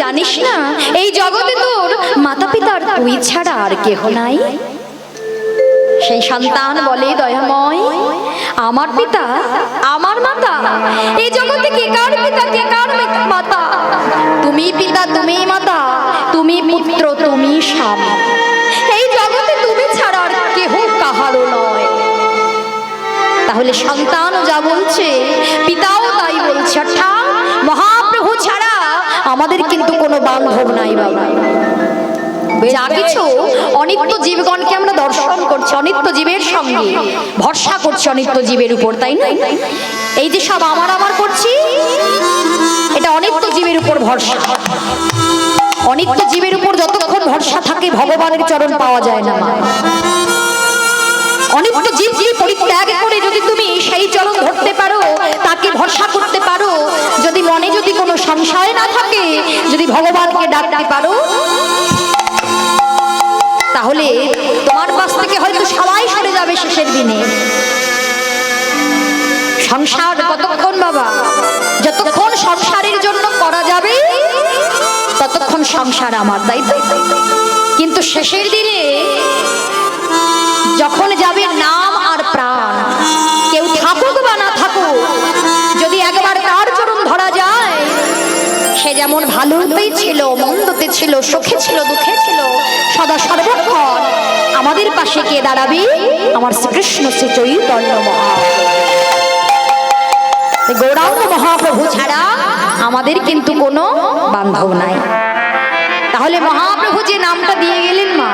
জানিস না? এই জগতে তোর মাতা পিতার তুই ছাড়া আর কেহ নাই। সেই সন্তান বলে, দয়াময়, আমার পিতা, আমার মাতা, এই জগতে কে কার পিতা, কে কার মাতা? তুমি পিতা, তুমি মাতা, তুমি পুত্র, তুমি স্বামী। এই জগতে তুমি ছাড়া আর কেহ কাহারও নয়। তাহলে সন্তানও যা বলছে, পিতাও তাই বলছে। অর্থাৎ মহাপ্রভু ছাড়া আমাদের কিন্তু কোনো বান্ধব নাই বাবা। যা কিছু, অনিত্য জীবগণকে আমরা দর্শন করছি, অনিত্য জীবের সঙ্গে। ভরসা করছি অনিত্য জীবের উপর, তাই না? এই যে সব আমার আমার করছি, এটা অনিত্য জীবের উপর ভরসা। অনিত্য জীবের উপর যতক্ষণ ভরসা থাকে, ভগবানের চরণ পাওয়া যায় না, মা। অনিত্য জীব জীব পরিত্যাগ করে যদি তুমি সেই চরণ ধরতে পারো, তাকে ভরসা করতে পারো। যদি মনে যদি কোনো সংশয় না থাকে, যদি ভগবানকে ডাকতে পারো, তাহলে তোমার পাশ থেকে হয়তো সবাই সরে যাবে শেষের দিনে। সংসার কতক্ষণ বাবা? যতক্ষণ সংসারের জন্য করা যাবে, ততক্ষণ সংসার আমার, তাই তো? কিন্তু শেষের দিনে যখন যাবে নাম আর প্রাণ, কেউ থাকুক বা না থাকুক সে যেমন ভালোতেই ছিল, মন্দতে ছিল, সুখে ছিল, দুঃখে ছিল, সদা সর্বক্ষণ আমাদের পাশে কে দাঁড়াবে? আমার শ্রীকৃষ্ণ শ্রী চৈতন্য গৌরাঙ্গ মহাপ্রভু ছাড়া আমাদের কিন্তু কোনো বান্ধব নাই। তাহলে মহাপ্রভু যে নামটা দিয়ে গেলেন মা,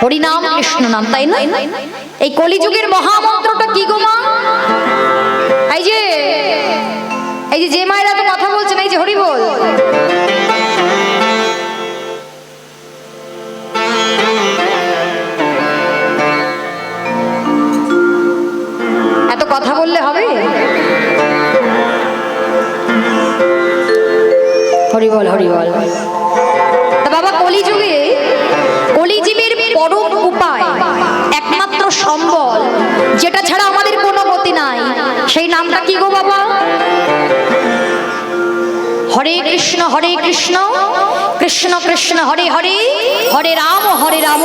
হরিনাম কৃষ্ণ নাম, তাই না? এই কলিযুগের মহামন্ত্রটা কি গো মা? এই যে এই যে যে মায়েরা তো বলছেন এই যে হরি বল। এত কথা বললে হবে? হরি বল হরি বল। তা বাবা, কলিযুগে পরম উপায় একমাত্র সম্বল, যেটা ছাড়া আমাদের কোনো গতি নাই। সেই নামটা কি গো বাবা? হরে কৃষ্ণ হরে কৃষ্ণ কৃষ্ণ কৃষ্ণ, হরে হরে হরে রাম হরে রাম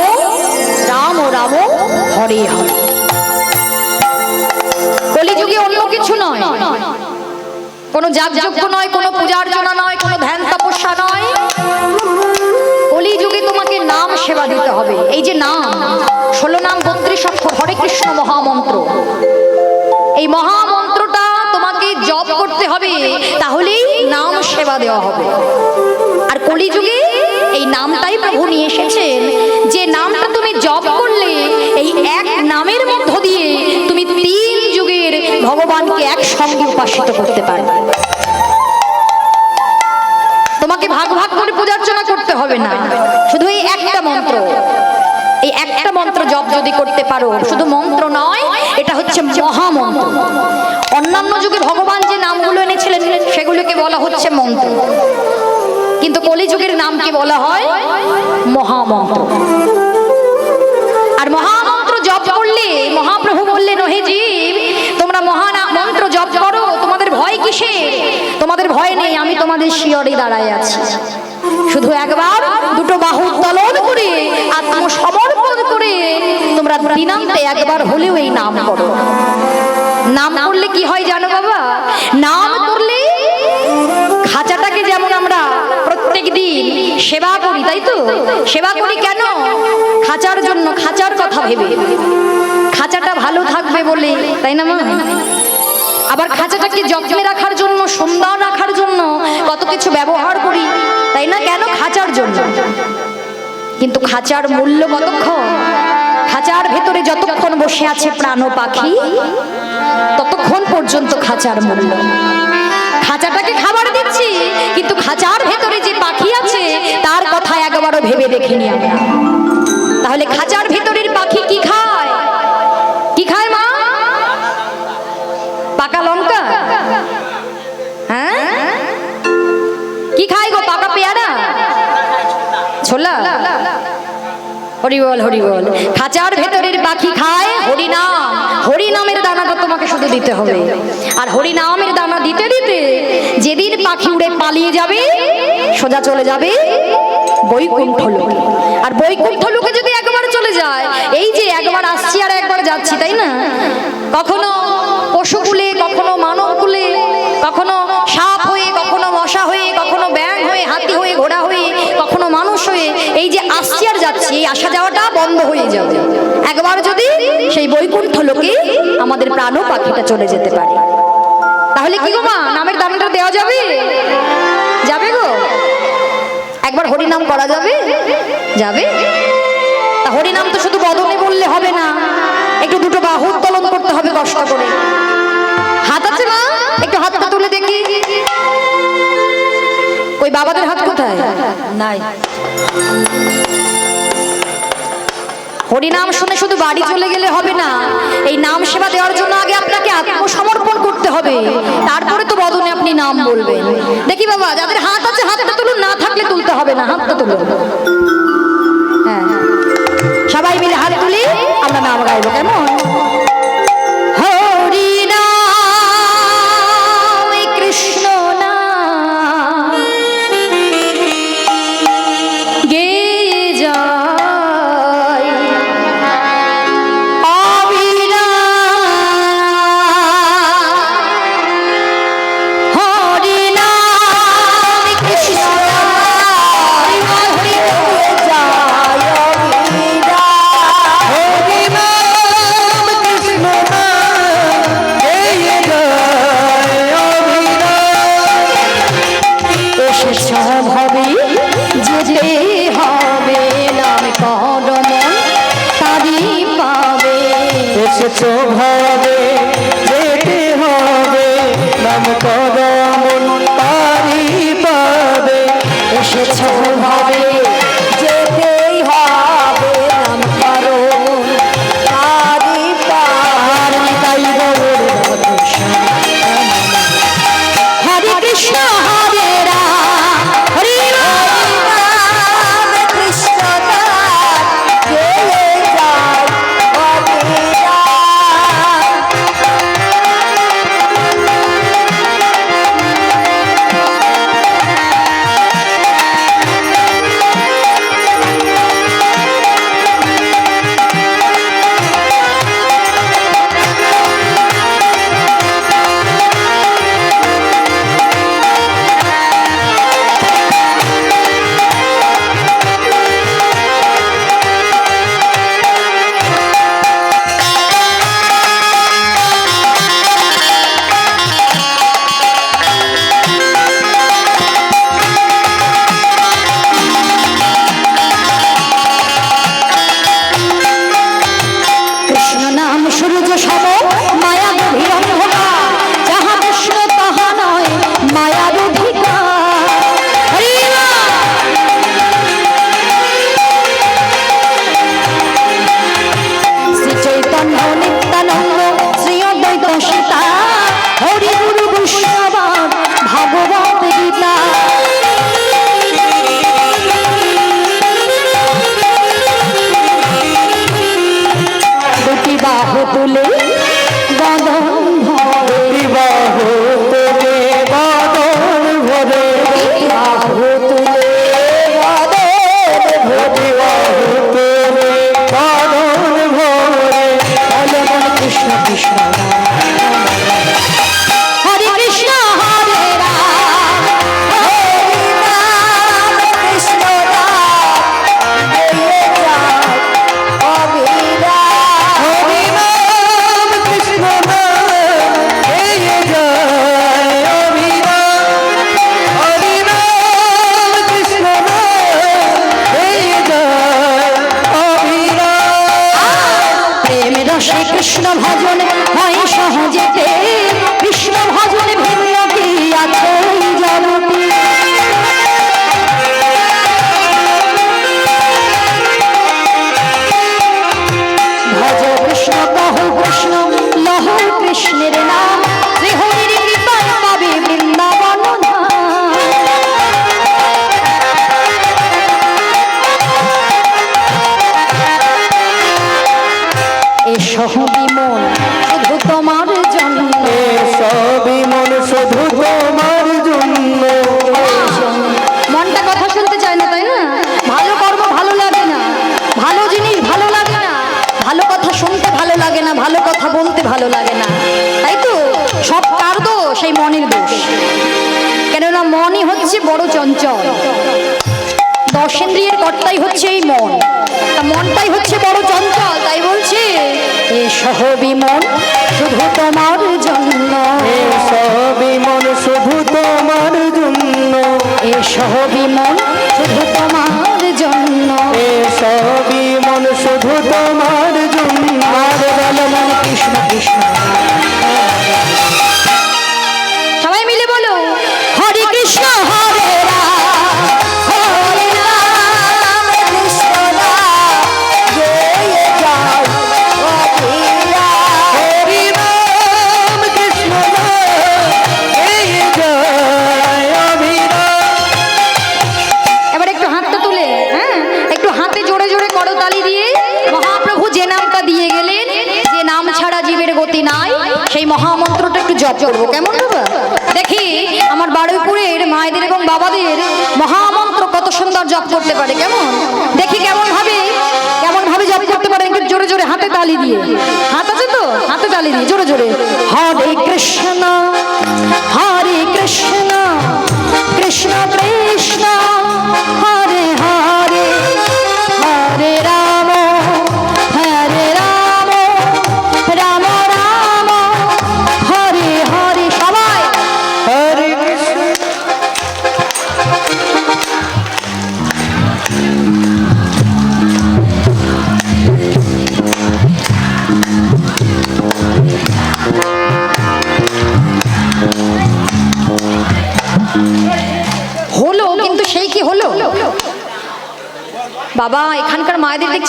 রাম রাম, হরে হরে কলিযুগে অন্য কিছু নয়। কোনো যাগযজ্ঞ নয়, কোনো পূজা অর্চনা নয়, কোনো ধ্যান তপস্যা নয়। কলিযুগে তোমাকে নাম সেবা দিতে হবে। এই যে নাম, ষোলো নাম, বত্রিশ অক্ষর, হরে কৃষ্ণ মহামন্ত্র। এই মহামন্ত্রটা তোমাকে জপ করতে হবে, তাহলেই নাম সেবা দেওয়া হবে। আর কলিযুগে এই নামটাই প্রভু নিয়ে এসেছেন। যে নামটা তুমি জপ করলে, এই এক নামের মধ্য দিয়ে তুমি তিন যুগের ভগবানকে একসঙ্গে উপাসিত করতে পারবে। তোমাকে ভাগ ভাগ করে পূজার্চনা করতে হবে না। শুধু এই একটা মন্ত্র। এই একটা মন্ত্র জপ যদি করতে পারো, শুধু মন্ত্র নয়, এটা হচ্ছে মহামন্ত্র। অন্যান্য যুগে ভগবান যে নামগুলো এনেছিলেন, সেগুলোকে বলা হচ্ছে মন্ত্র। কিন্তু কলিযুগের নামকে বলা হয়? মহামন্ত্র। আর মহামন্ত্র জপ করলে, মহাপ্রভু বললেন, ওহে জীব, তোমরা মহান, মন্ত্র জপ করো, তোমাদের ভয় কিসে তোমাদের ভয় নেই, আমি তোমাদের শিয়রে দাঁড়ায় আছি। শুধু একবার দুটো বাহু উত্তোলন করে, আত্মসমর্পণ করে, তোমরা দিনান্তে একবার হলেও এই নাম করো। নাম করলে কি হয় জানো বাবা? নাম করলে খাঁচাটাকে যেমন আমরা প্রত্যেক দিন সেবা করি, তাই তো? সেবা করি কেন? খাঁচার জন্য খাঁচার কথা ভেবে। খাঁচাটা ভালো থাকবে বলে, তাই না মা? আবার খাঁচাটাকে যত্নে রাখার জন্য সুন্দর রাখার জন্য কত কিছু ব্যবহার করি, তাই না? কেন খাঁচার জন্য? কিন্তু খাঁচার মূল্য কতক্ষণ? খাঁচার ভেতরে যতক্ষণ বসে আছে প্রাণ পাখি, ততক্ষণ পর্যন্ত খাঁচার মূল্য। খাঁচাটাকে খাবার দিচ্ছি, কিন্তু খাঁচার ভেতরে যে পাখি আছে, তার কথা একবারও ভেবে দেখিনি আমরা। তাহলে খাঁচার ভেতরের পাখি কি খায়? কি খায় মা? হরি বল হরি বল। খাঁচার ভেতরের পাখি খায় হরিনাম হরিনামের দানাটা তোমাকে শুধু দিতে হবে। আর হরিনামের দানা দিতে দিতে যেদিন পাখি উড়ে পালিয়ে যাবে, সোজা চলে যাবে বৈকুণ্ঠ লোকে। আর বৈকুণ্ঠ লোকে যদি একবার চলে যায়, এই যে একবার আসছি আর একবার যাচ্ছি, তাই না? কখনো পশুকুলে কখনো মানব কুলে, কখনো সাপ হয়ে, কখনো মশা হয়ে, কখনো ব্যাং হয়ে, হাতি হয়ে, ঘোড়া হয়ে আসছি আর যাচ্ছি, আসা যাওয়াটা বন্ধ হয়ে যাবে। একবার যদি সেই বৈকুণ্ঠ লোকে আমাদের প্রাণ পাখিটা চলে যেতে পারে। তাহলে কি গো মা, নামের দামটা দেওয়া যাবে? যাবে গো? একবার হরিনাম করা যাবে? যাবে? তা হরিনাম তো শুধু বদনে বললে হবে না, একটু দুটো বাহু উত্তোলন করতে হবে কষ্ট করে। হাত আছে মা, একটু হাতটা তুলে দেখি। বাবাদের হাত কোথায়? নাই। হরিনাম শুনে শুধু বাড়ি চলে গেলে হবে না এই নাম সেবা দেওয়ার জন্য আগে আপনাকে আত্মসমর্পণ করতে হবে। তারপরে তো বদনে আপনি নাম বলবেন। দেখি বাবা যাদের হাত আছে হাতটা তুলুন না থাকলে তুলতে হবে না হাতটা তুলুন। হ্যাঁ। সবাই মিলে হাত তুলি আমরা নাম গাইবো কেমন? এসেছ মনটা কথা শুনতে চায় না, তাই না? ভালো কর্ম ভালো লাগে না। ভালো জিনিস ভালো লাগে না। ভালো কথা শুনতে ভালো লাগে না, ভালো কথা বলতে ভালো লাগে না। তাই তো? সব কার দোষ মনের দোষ। কেননা মনই হচ্ছে বড় চঞ্চল। দশেন্দ্রিয়ের কর্তাই হচ্ছে এই মন। তা মনটাই হচ্ছে বড় চঞ্চল, তাই বল। এ সহ বিমন শুধু তোমার জন্য। এ সহবিমন মন শুধু তোমার জন্য। এ সহ বিমন শুধু তোমার জন্য। এ সহবিমন মন শুধু তোমার দেখি কেমন ভাবে। কেমন ভাবে, জপ করতে পারে একটু জোরে জোরে হাতে তালি দিয়ে। হাতে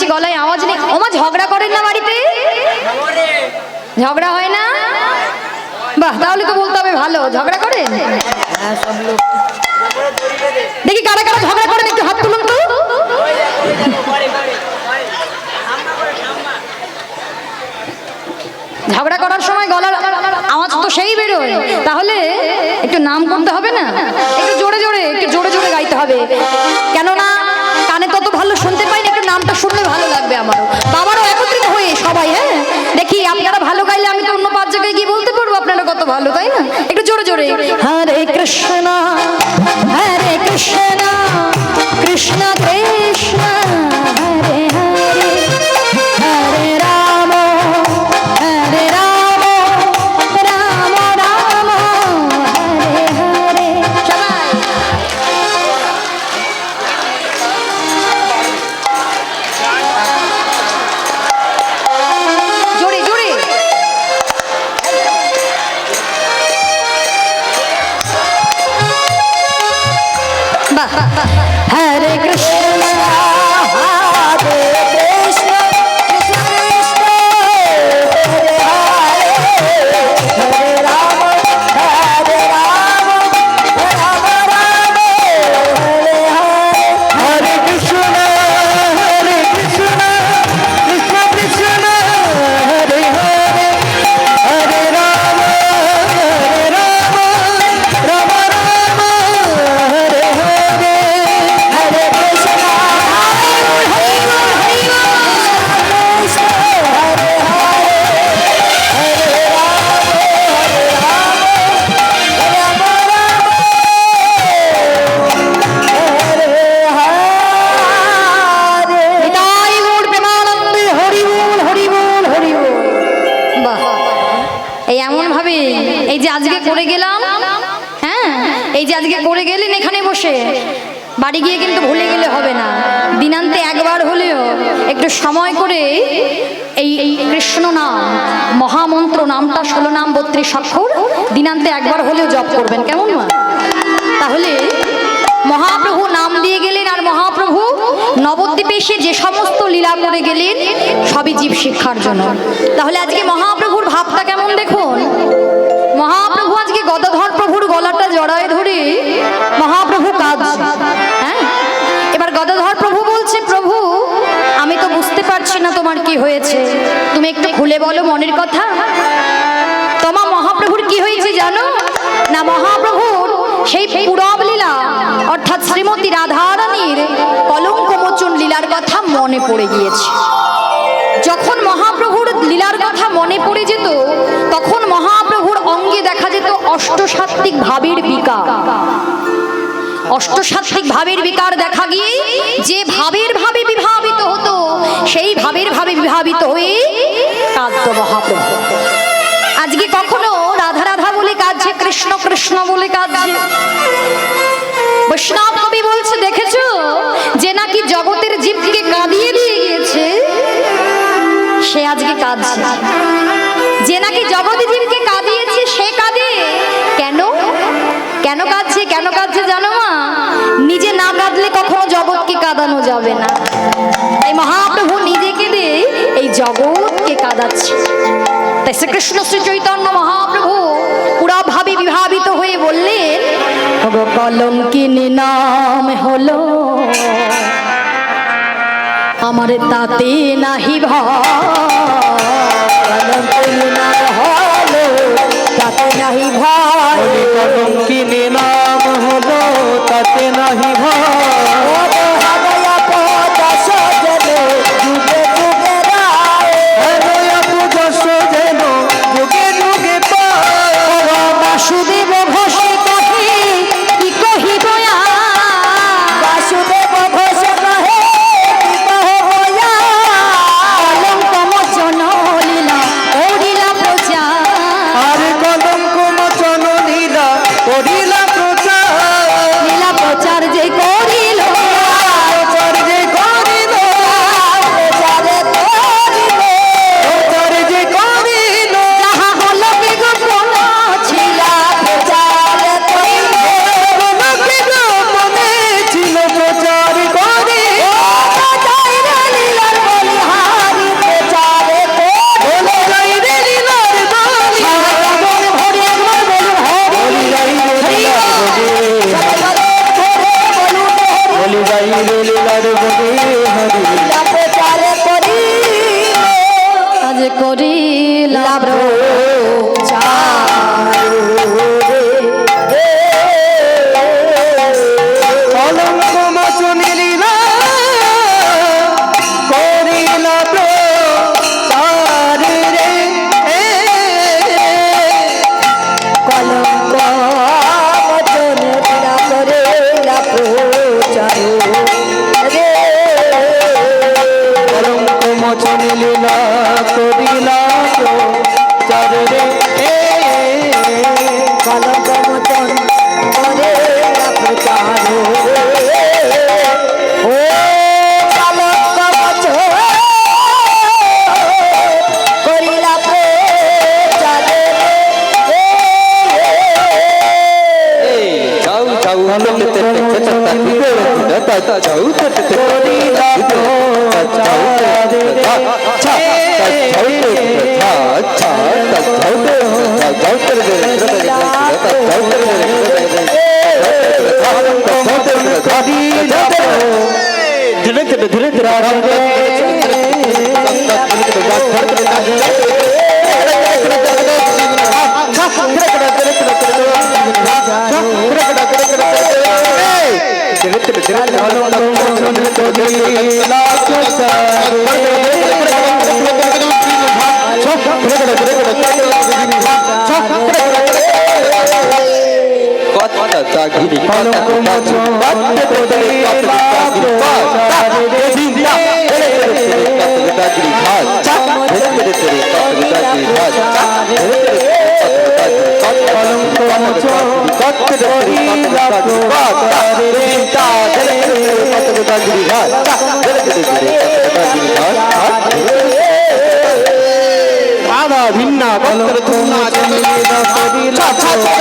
মায়েদের গলায় আওয়াজ নেই। ওমা, ঝগড়া করেন না বাড়িতে? ঝগড়া হয় না? বাহ, তাহলে তো বলতে হবে ভালো। ঝগড়া করেন? দেখি কারা কারা ঝগড়া করেন, একটু হাত তুলুন তো। ঝগড়া করার সময় গলার আওয়াজ তো সেই বেরোয়। তাহলে একটু নাম করতে হবে না? ভালো তাই না? একটু জোরে জোরে। হরে কৃষ্ণ হরে কৃষ্ণ কৃষ্ণ কৃষ্ণ আজকে করে গেলাম। হ্যাঁ এই যে আজকে করে গেলেন এখানে বসে। বাড়ি গিয়ে কিন্তু ভুলে গেলে হবে না। দিনান্তে একবার হলেও একটু সময় করে এই এই কৃষ্ণ নাম মহামন্ত্র নামটা ষোলো নাম বত্রিশ অক্ষর দিনান্তে একবার হলেও জপ করবেন। কেমন মা? তাহলে মহাপ্রভু নাম দিয়ে গেলেন আর মহাপ্রভু নবদ্বীপে এসে যে সমস্ত লীলা করে গেলেন সবই জীব শিক্ষার জন্য। তাহলে আজকে মহাপ্রভুর ভাবটা কেমন দেখুন? মহাপ্রভু আজকে গদাধর প্রভুর গলাটা জড়ায় ধরে। মহাপ্রভু কাজ হ্যাঁ? এবার গদাধর প্রভু বলছে, প্রভু, আমি তো বুঝতে পারছি না তোমার কি হয়েছে। তুমি একটু খুলে বলো মনের কথা। তোমা মহাপ্রভুর কি হয়েছে জানো? না, মহাপ্রভুর সেই পুরব লীলা, অর্থাৎ শ্রীমতী রাধারানীর কলঙ্ক মোচন লীলার কথা মনে পড়ে গিয়েছে। যখন মহাপ্রভুর লীলার কথা মনে পড়ে যেত অষ্টসাত্ত্বিক ভাবের বিকার। অষ্টসাত্ত্বিক ভাবের বিকার দেখা গিয়ে যে ভাবের ভাবে বিভাবিত হতো, সেই ভাবের ভাবে বিভাবিত হয়ে কাঁদত মহাপ্রভু। আজকে কখনো রাধা রাধা বলে কাঁদছে, কৃষ্ণ কৃষ্ণ বলে কাঁদছে। বৈষ্ণব কবি বলছে, দেখেছ? যে নাকি জগতের জীবকে কাঁদিয়ে দিয়ে গিয়েছে, সে আজকে কাঁদছে। যে নাকি জগতের জীবকে সে কাঁদে? কেন? কেন কাঁদছে? কেন কাঁদছে জানো মা? নিজে না কাঁদলে কখনো জগৎকে কাঁদানো যাবে না। তাই মহাপ্রভু নিজেকে দিয়ে এই জগৎকে কাঁদাচ্ছে। তাই শ্রীকৃষ্ণ শ্রী চৈতন্য মহাপ্রভু পুরা ভাবে বিভাবিত হয়ে বললেন, "ওগো কলঙ্কিনী নাম হলো আমার তাতে নাহি ভয়। তাতে নাহি ভয়। কলঙ্কিনী নাম হলো তাতে নাহি ভয়। तता जाऊ तत तोरी ला तो तता दे दे अच्छा तता दे अच्छा अच्छा तता दे तता कर दे तता कर दे तता कर दे धीरे धीरे धीरे धीरे যাও ধীরে ধীরে ধীরে কথা চাগিরি কথা রাধা ভিন্না লীলা করিলা ছিনা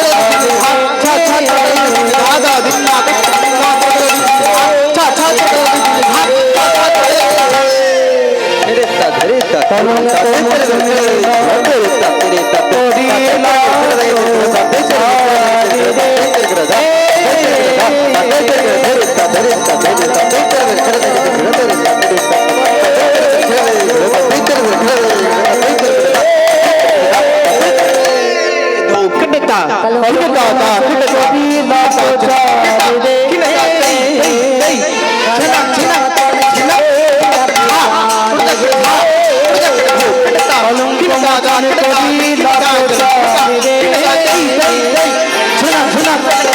Shut up, shut up.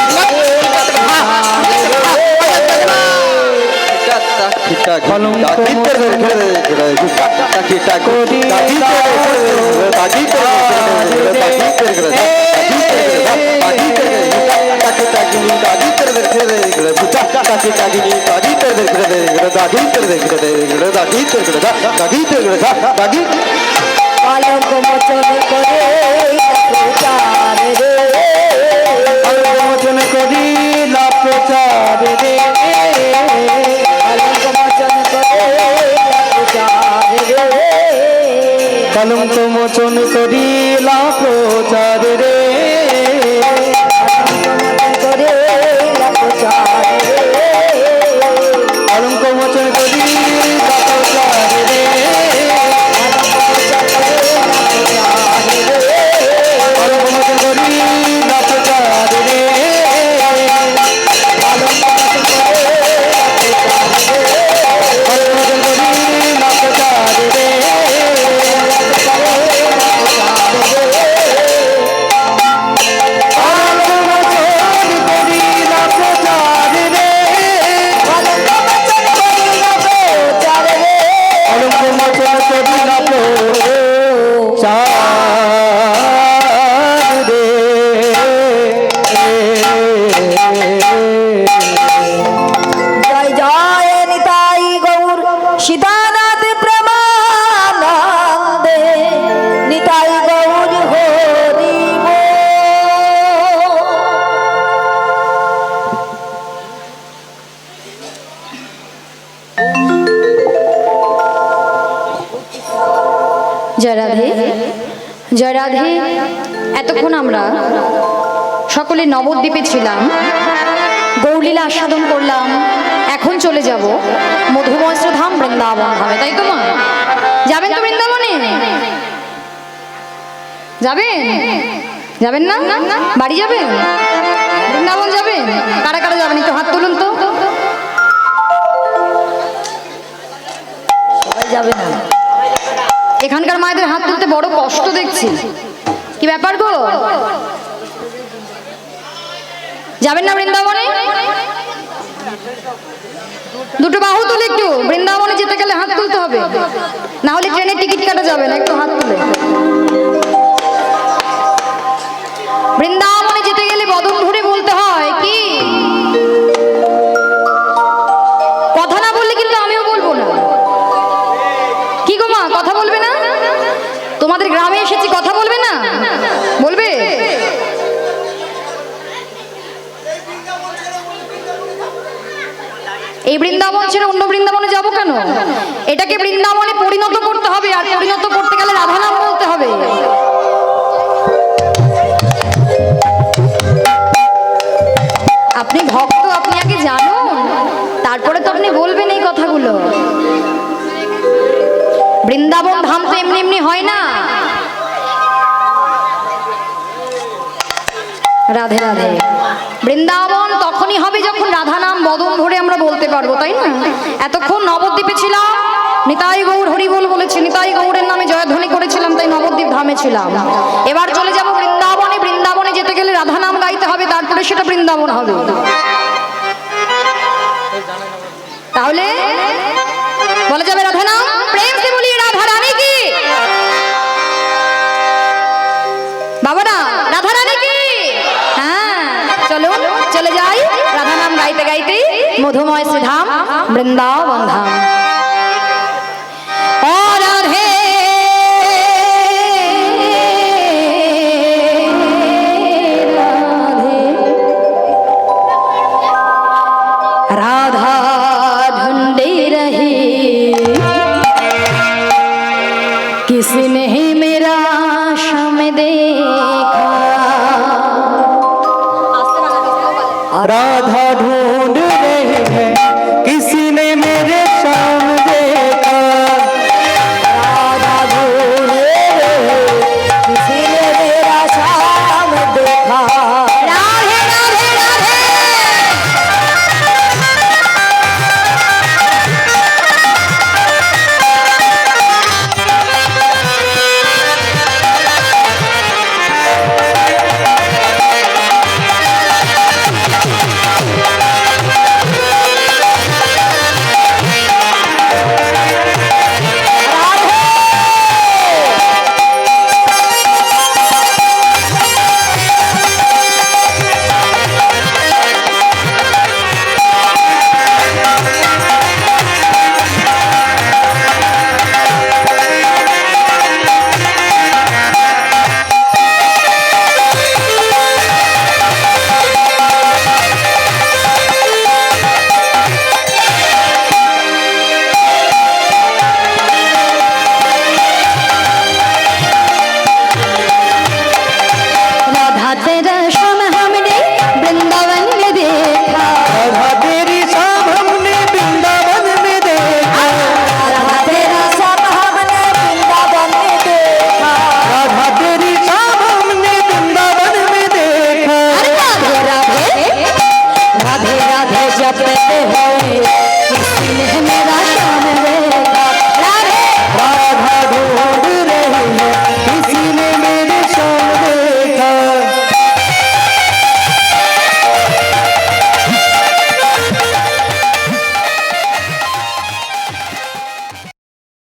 কলঙ্ক মোচন করে প্রচার রে নবদ্বীপে ছিলাম। গৌলীলা আস্বাদন করলাম। এখন চলে যাব মধুমস্ত্র ধাম বৃন্দাবন ধামে, তাই তো মা? যাবেন তো বৃন্দাবনে? যাবেন? যাবেন না? বাড়ি যাবেন? বৃন্দাবন যাবেন? কারা কারা যাবেন? একটু হাত তুলুন তো। যাবে এখানকার মায়েদের হাত তুলতে বড় কষ্ট দেখছি। কি ব্যাপার গো? যাবেন না বৃন্দাবনে? দুটো বাহু তুলে একটু। বৃন্দাবনে যেতে গেলে হাত তুলতে হবে। না হলে ট্রেনের টিকিট কাটা যাবে না, একটু হাত তুলে। এই বৃন্দাবন ছেড়ে অন্য বৃন্দাবনে যাব কেন? এটাকে বৃন্দাবনে পরিণত করতে হবে, আর পরিণত করতে গেলে রাধা নাম বলতে হবে। আপনি ভক্ত, আপনি আগে জানুন, তারপরে তো আপনি বলবেন এই কথাগুলো। বৃন্দাবন ধাম তো এমনি এমনি হয় না। রাধে রাধে। বৃন্দাবন তখনই হবে যখন রাধা নাম বদন ধরে আমরা বলতে পারব, তাই না? এতক্ষণ নবদ্বীপে ছিলাম, নিতাই গৌর হরিবোল বলেছি নিতাই গৌরের নামে জয়ধ্বনি করেছিলাম, তাই নবদ্বীপ ধামে ছিলাম। এবার চলে যাব বৃন্দাবনে বৃন্দাবনে যেতে গেলে রাধা নাম গাইতে হবে, তারপরে সেটা বৃন্দাবন হবে। তাহলে মধুময় শ্রীধাম বৃন্দাবন ধাম